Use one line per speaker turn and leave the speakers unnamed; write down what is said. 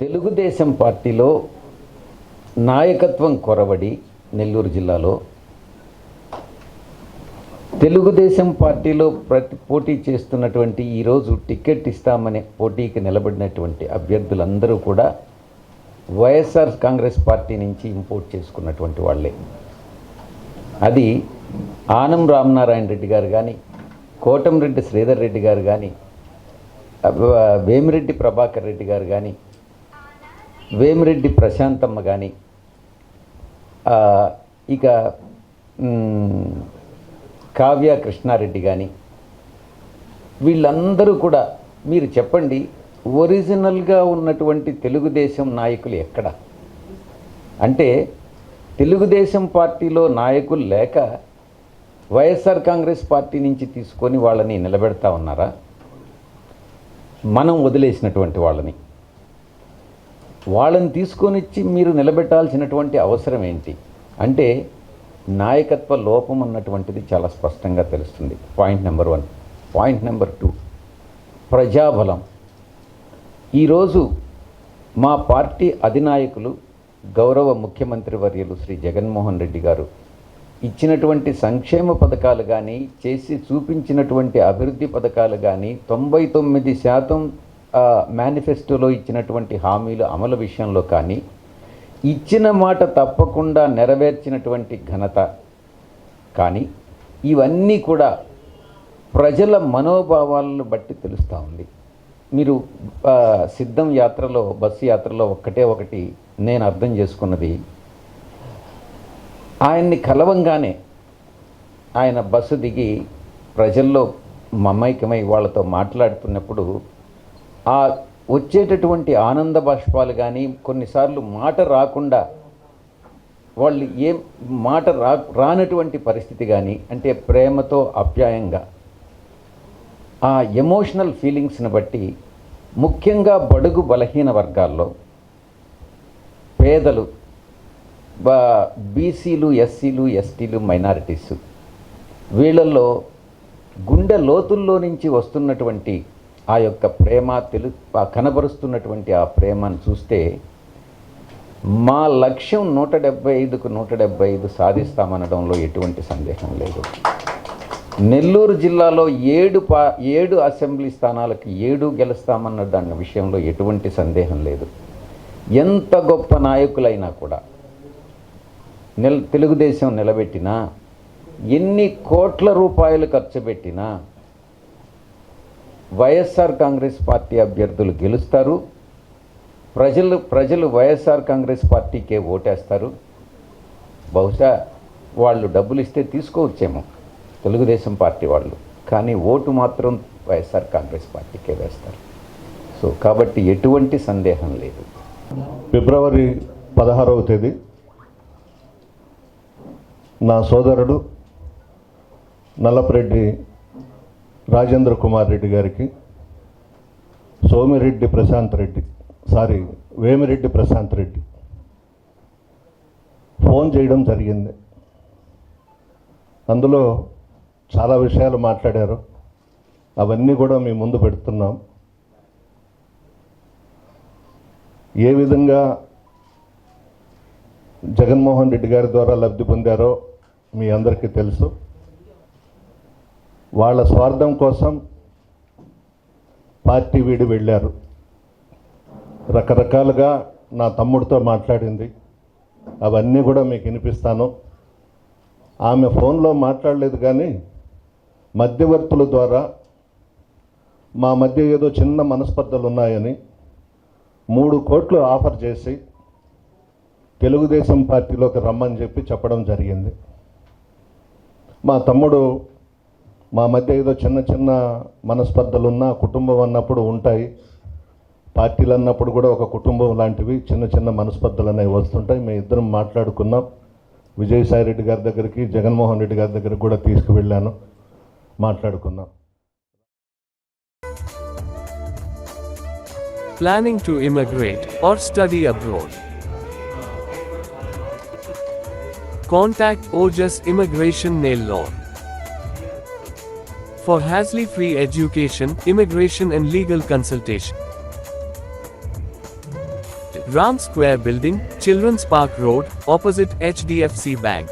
తెలుగుదేశం పార్టీలో నాయకత్వం కొరవడి నెల్లూరు జిల్లాలో తెలుగుదేశం పార్టీలో ప్రతి పోటీ చేస్తున్నటువంటి ఈరోజు టికెట్ ఇస్తామనే పోటీకి నిలబడినటువంటి అభ్యర్థులందరూ కూడా వైఎస్ఆర్ కాంగ్రెస్ పార్టీ నుంచి ఇంపోర్ట్ చేసుకున్నటువంటి వాళ్ళే. అది ఆనం రామనారాయణ రెడ్డి గారు కానీ కోటంరెడ్డి శ్రీధర్ రెడ్డి గారు కానీ వేమిరెడ్డి ప్రభాకర్ రెడ్డి గారు కానీ వేమిరెడ్డి ప్రశాంతమ్మ కానీ ఇక కావ్య కృష్ణారెడ్డి కానీ వీళ్ళందరూ కూడా మీరు చెప్పండి ఒరిజినల్గా ఉన్నటువంటి తెలుగుదేశం నాయకులు ఎక్కడ? అంటే తెలుగుదేశం పార్టీలో నాయకులు లేక వైఎస్ఆర్ కాంగ్రెస్ పార్టీ నుంచి తీసుకొని వాళ్ళని నిలబెడతా ఉన్నారా? మనం వదిలేసినటువంటి వాళ్ళని. వాళ్ళని తీసుకొని వచ్చి మీరు నిలబెట్టాల్సినటువంటి అవసరం ఏంటి? అంటే నాయకత్వ లోపం అన్నటువంటిది చాలా స్పష్టంగా తెలుస్తుంది. Point number one point number two ప్రజాబలం. ఈరోజు మా పార్టీ అధినాయకులు గౌరవ ముఖ్యమంత్రి వర్యులు శ్రీ జగన్మోహన్ రెడ్డి గారు ఇచ్చినటువంటి సంక్షేమ పథకాలు కానీ చేసి చూపించినటువంటి అభివృద్ధి పథకాలు కానీ తొంభై తొమ్మిది శాతం మేనిఫెస్టోలో ఇచ్చినటువంటి హామీలు అమలు విషయంలో కానీ ఇచ్చిన మాట తప్పకుండా నెరవేర్చినటువంటి ఘనత కానీ ఇవన్నీ కూడా ప్రజల మనోభావాలను బట్టి తెలుస్తూ ఉంది. మీరు సిద్ధం యాత్రలో బస్సు యాత్రలో ఒక్కటే ఒకటి నేను అర్థం చేసుకున్నది ఆయన్ని కలవంగానే ఆయన బస్సు దిగి ప్రజల్లో మమైకమై వాళ్ళతో మాట్లాడుతున్నప్పుడు ఆ వచ్చేటటువంటి ఆనంద బాష్పాలు కానీ కొన్నిసార్లు మాట రాకుండా వాళ్ళు ఏం మాట రా రానటువంటి పరిస్థితి కానీ అంటే ప్రేమతో అప్యాయంగా ఆ ఎమోషనల్ ఫీలింగ్స్ని బట్టి ముఖ్యంగా బడుగు బలహీన వర్గాల్లో పేదలు బీసీలు ఎస్సీలు ఎస్టీలు మైనారిటీస్ వీళ్ళల్లో గుండె లోతుల్లో నుంచి వస్తున్నటువంటి ఆ యొక్క ప్రేమ తెలు ఆ కనబరుస్తున్నటువంటి ఆ ప్రేమను చూస్తే మా లక్ష్యం నూట డెబ్బై ఐదుకు నూట డెబ్బై ఐదు సాధిస్తామనడంలో ఎటువంటి సందేహం లేదు. నెల్లూరు జిల్లాలో ఏడు పా ఏడు అసెంబ్లీ స్థానాలకు ఏడు గెలుస్తామన్న దాని విషయంలో ఎటువంటి సందేహం లేదు. ఎంత గొప్ప నాయకులైనా కూడా నిల్ తెలుగుదేశం నిలబెట్టినా ఎన్ని కోట్ల రూపాయలు ఖర్చు పెట్టినా వైఎస్ఆర్ కాంగ్రెస్ పార్టీ అభ్యర్థులు గెలుస్తారు. ప్రజలు ప్రజలు వైఎస్ఆర్ కాంగ్రెస్ పార్టీకే ఓటేస్తారు. బహుశా వాళ్ళు డబ్బులు ఇస్తే తీసుకోవచ్చేమో తెలుగుదేశం పార్టీ వాళ్ళు. కానీ ఓటు మాత్రం వైఎస్ఆర్ కాంగ్రెస్ పార్టీకే వేస్తారు. సో కాబట్టి ఎటువంటి సందేహం లేదు.
ఫిబ్రవరి పదహారవ తేదీ నా సోదరుడు నల్లపరెడ్డి రాజేంద్ర కుమార్ రెడ్డి గారికి సోమిరెడ్డి ప్రశాంత్ రెడ్డి సారీ వేమిరెడ్డి ప్రశాంత్ రెడ్డి ఫోన్ చేయడం జరిగింది. అందులో చాలా విషయాలు మాట్లాడారు. అవన్నీ కూడా మీ ముందు పెడుతున్నాం. ఏ విధంగా జగన్మోహన్ రెడ్డి గారి ద్వారా లబ్ధి పొందారో మీ అందరికీ తెలుసు. వాళ్ళ స్వార్థం కోసం పార్టీ వీడి వెళ్ళారు. రకరకాలుగా నా తమ్ముడితో మాట్లాడింది. అవన్నీ కూడా మీకు వినిపిస్తాను. ఆమె ఫోన్లో మాట్లాడలేదు కానీ మధ్యవర్తుల ద్వారా మా మధ్య ఏదో చిన్న మనస్పర్ధలు ఉన్నాయని మూడు కోట్లు ఆఫర్ చేసి తెలుగుదేశం పార్టీలోకి రమ్మని చెప్పి చెప్పడం జరిగింది. మా తమ్ముడు మా మధ్య ఏదో చిన్న చిన్న మనస్పర్ధలు ఉన్నా కుటుంబం అన్నప్పుడు ఉంటాయి. పార్టీలు అన్నప్పుడు కూడా ఒక కుటుంబం లాంటివి చిన్న చిన్న మనస్పర్ధలు అనేవి వస్తుంటాయి. మేము ఇద్దరం మాట్లాడుకున్నాం. విజయసాయి రెడ్డి గారి దగ్గరికి జగన్మోహన్ రెడ్డి గారి దగ్గరికి కూడా తీసుకువెళ్ళాను. మాట్లాడుకున్నాం.
Planning to or study study abroad. Contact Ojas Immigration నేల్లో for Hasley Free Education, Immigration and Legal Consultation. Ram Square Building, Children's Park Road, opposite HDFC Bank.